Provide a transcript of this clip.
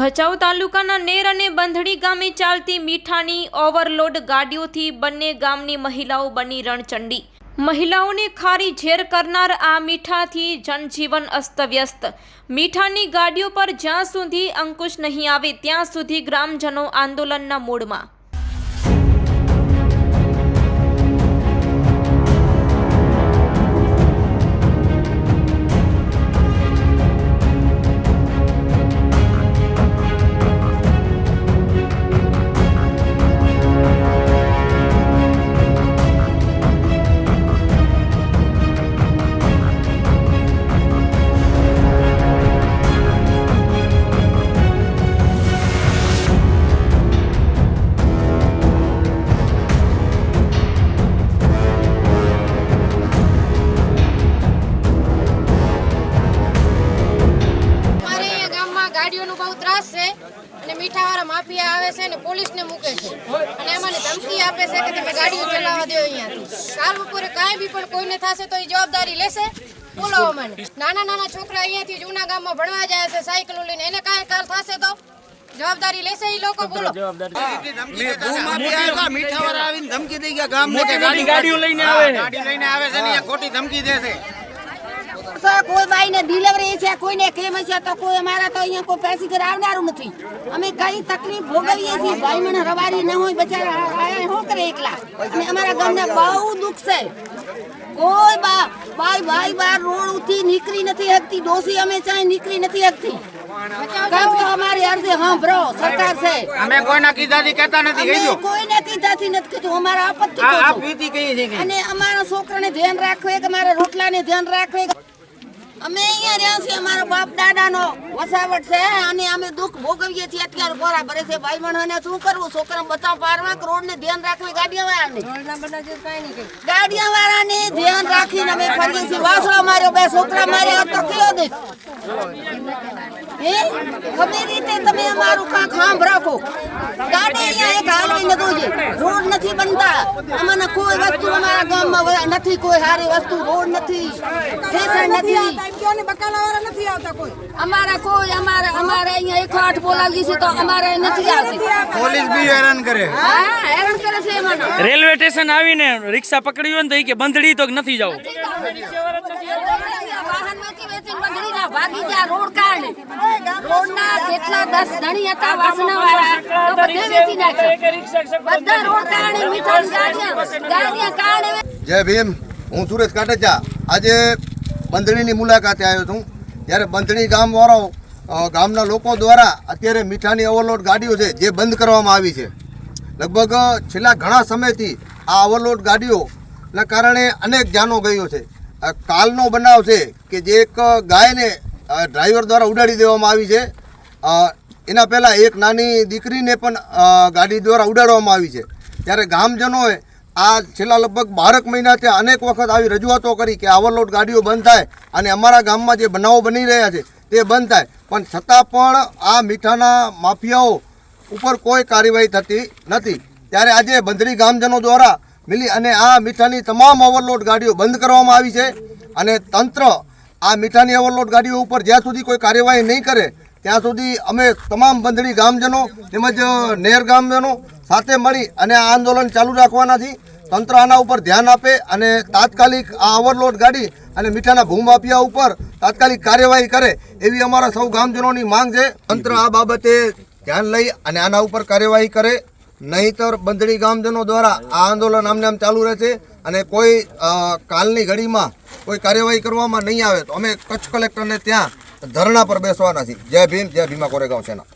ભચાઉ તાલુકાના નેર અને બંધડી ગામે ચાલતી મીઠાની ઓવરલોડ ગાડીઓથી બંને ગામની મહિલાઓ બની રણચંડી. મહિલાઓને ખારી ઝેર કરનાર આ મીઠાથી જનજીવન અસ્તવ્યસ્ત. મીઠાની ગાડીઓ પર જ્યાં સુધી અંકુશ નહીં આવે, ત્યાં સુધી ગ્રામજનો આંદોલનના મૂડમાં માફિયા આવે છે અને પોલીસને મૂકે છે. અને અમને ધમકી આપે છે કે તમે ગાડીઓ ચલાવવા દો અહીંયાથી. કાલ બપોરે કાંઈ બી પણ કોઈને થશે તો એ જવાબદારી લેશે બોલાવો મને નાના નાના છોકરા અહીંયાથી જૂના ગામમાં ભણવા જાય છે સાયકલો લઈને. એને કાંઈ કાલ થશે તો જવાબદારી લેશે એ લોકો બોલો. મીઠાવાળા આવીને ધમકી દઈ ગયા ગામ ગાડીઓ લઈને આવે. ગાડી લઈને આવે છે ને ખોટી ધમકી દે છે સર, કોઈ બાઈને ડિલિવરી છે કોઈને કેમ છે તો કોઈ અમારા તો અહીંયા કોઈ પેસેન્જર આવનારું નથી. અમે કઈ તકલીફ ભોગવીએ છીએ ભાઈ રવારી ન હોય બચારા આયા શું કરે એકલા? અને અમારા ગામને બહુ દુઃખ છે. કોઈ બા ભાઈ ભાઈ બાર રોડ ઉઠી નીકળી નથી હકતી ડોસી અમે ચાય નીકળી નથી હકતી કાં તો અમારી અરજી સાંભળો સરકાર છે. અમે કોઈના કીધાથી કહેતા નથી કહી કોઈને કીધાથી નથી કીધું અમારા આપત્તિ આ કહું આ છું. પ્રીતિ કહીએ છીએ કે. અને અમારા છોકરાને ધ્યાન રાખવે કે અમારા રોટલાને ધ્યાન રાખવે અમે અહીંયા રહ્યા છીએ અમારો બાપ દાદાનો વસાવટ છે અને અમે દુઃખ ભોગવીએ છીએ. અત્યારે ભરે છે ભાઈ અને શું કરવું? છોકરા બચાવ પાડવા કે રોડને ધ્યાન રાખવે? ગાડીયાવાળાને ગાડીયાવાળાને ધ્યાન રાખીને અમે ફરીએ છીએ. વાસણો માર્યો બે છોકરા માર્યા તો કયો દે હે? ખબર રીતે તમે અમારું કાંક સાંભ રાખો જોઈએ રોડ નથી બનતા. અમને કોઈ વસ્તુ અમારા ગામમાં નથી કોઈ સારી વસ્તુ રોડ નથી. અમારા કોઈ અમારા અમારે અહીંયા એક આઠ બોલાવી છે તો અમારે નથી આવતી. પોલીસ બી હેરાન કરે. હા હેરાન કરે છે રેલવે સ્ટેશન આવીને રિક્ષા પકડી હોય ને તો કે બંધડી તો નથી જાવ વાહનમાંથી વેચીને બંધણીના ભાગી ગયા રોડ કારણે રોડના જેટલા દસ ધણી હતા વાસનાવાળા તો બધે વેચી નાખ્યા. બધા રોડ કારણે મીઠાની ગાડિયા ગાડિયા કારણે જય ભીમ. હું સુરેશ કાટેચા આજે બંધણીની મુલાકાતે આવ્યો છું. ત્યારે બંધણી ગામવાળો ગામના લોકો દ્વારા અત્યારે મીઠાની ઓવરલોડ ગાડીઓ છે જે બંધ કરવામાં આવી છે. લગભગ છેલ્લા ઘણા સમયથી આ ઓવરલોડ ગાડીઓના કારણે અનેક જાનો ગયો છે. કાલનો બનાવ છે કે જે એક ગાયને ડ્રાઈવર દ્વારા ઉડાડી દેવામાં આવી છે. એના પહેલાં એક નાની દીકરીને પણ ગાડી દ્વારા ઉડાડવામાં આવી છે. ત્યારે ગામજનોએ આ છેલ્લા લગભગ બારક મહિનાથી અનેક વખત આવી રજૂઆતો કરી કે ઓવરલોડ ગાડીઓ બંધ થાય અને અમારા ગામમાં જે બનાવો બની રહ્યા છે તે બંધ થાય. પણ છતાં પણ આ મીઠાના માફિયાઓ ઉપર કોઈ કાર્યવાહી થતી નથી. ત્યારે આજે બંધરી ગામજનો દ્વારા મિલી અને આ મીઠાની તમામ ઓવરલોડ ગાડીઓ બંધ કરવામાં આવી છે અને તંત્ર આ મીઠાની ઓવરલોડ ગાડીઓ ઉપર જ્યાં સુધી કોઈ કાર્યવાહી નહીં કરે, ત્યાં સુધી અમે તમામ બંધડી ગામજનો તેમજ નેર ગામજનો સાથે મળી અને આ આંદોલન ચાલુ રાખવાનાથી તંત્ર આના ઉપર ધ્યાન આપે અને તાત્કાલિક આ ઓવરલોડ ગાડી અને મીઠાના ભૂમાફિયા ઉપર તાત્કાલિક કાર્યવાહી કરે એવી અમારા સૌ ગામજનોની માંગ છે. તંત્ર આ બાબતે ધ્યાન લઈ અને આના ઉપર કાર્યવાહી કરે. નહીંતર બંધડી ગામજનો દ્વારા આ આંદોલન આમને આમ ચાલુ રહેશે. અને કોઈ કાલની ઘડીમાં કોઈ કાર્યવાહી કરવામાં નહીં આવે તો અમે કચ્છ કલેક્ટરને ત્યાં ધરણા પર બેસવાના છીએ. જય ભીમ, જય ભીમા કોરેગાંવ સેના.